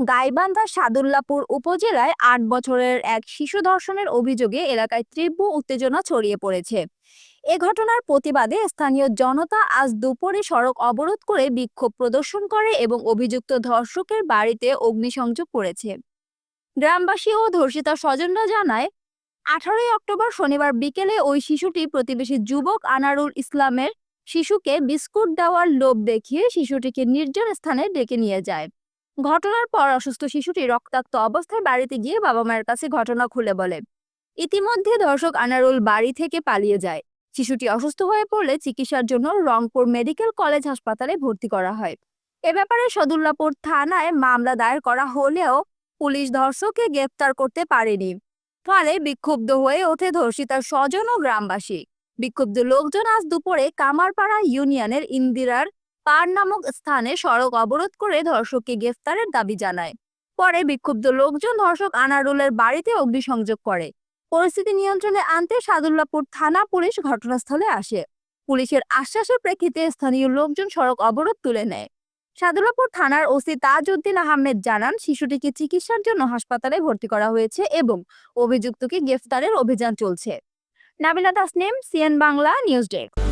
গাইবান্ধা সাদুল্লাপুর উপজেলায় আট বছরের এক শিশু ধর্ষণের অভিযোগে এলাকায় তীব্র উত্তেজনা ছড়িয়ে পড়েছে। এ ঘটনার প্রতিবাদে স্থানীয় জনতা আজ দুপুরে সড়ক অবরোধ করে বিক্ষোভ প্রদর্শন করে এবং অভিযুক্ত ধর্ষকের বাড়িতে অগ্নিসংযোগ করেছে। গ্রামবাসী ও ধর্ষিতা স্বজনরা জানায়, আঠারোই অক্টোবর শনিবার বিকেলে ওই শিশুটি প্রতিবেশী যুবক আনারুল ইসলামের শিশুকে বিস্কুট দেওয়ার লোভ দেখিয়ে শিশুটিকে নির্জন স্থানে ডেকে নিয়ে যায়। ঘটনার পর অসুস্থ শিশুটি রক্তাক্ত অবস্থায় বাড়িতে গিয়ে বাবা মায়ের কাছে ঘটনা খুলে বলে। ইতিমধ্যে ধর্ষক আনারুল বাড়ি থেকে পালিয়ে যায়। শিশুটি অসুস্থ হয়ে পড়লে চিকিৎসার জন্য রংপুর মেডিকেল কলেজ হাসপাতালে ভর্তি করা হয়। এ ব্যাপারে সদুল্লাপুর থানায় মামলা দায়ের করা হলেও পুলিশ ধর্ষককে গ্রেপ্তার করতে পারেনি। ফলে বিক্ষুব্ধ হয়ে ওঠে ধর্ষিতার স্বজন ও গ্রামবাসী। বিক্ষুব্ধ লোকজন আজ দুপুরে কামারপাড়া ইউনিয়নের ইন্দিরার পার নামক স্থানে সড়ক অবরোধ করে ধর্ষককে গ্রেফতারের দাবি জানায়। পরে বিক্ষুব্ধ লোকজন ধর্ষক আনারুলের বাড়িতে অগ্নিসংযোগ করে। পরিস্থিতি নিয়ন্ত্রণে আনতে সাদুল্লাপুর থানা পুলিশ ঘটনাস্থলে আসে। পুলিশের আশ্বাসের প্রেক্ষিতে স্থানীয় লোকজন সড়ক অবরোধ তুলে নেয়। সাদুল্লাপুর থানার ওসি তাজউদ্দিন আহমেদ জানান, শিশুটিকে চিকিৎসার জন্য হাসপাতালে ভর্তি করা হয়েছে এবং অভিযুক্তকে গ্রেফতারের অভিযান চলছে। Nabila Tasnim, CN Bangla, news desk.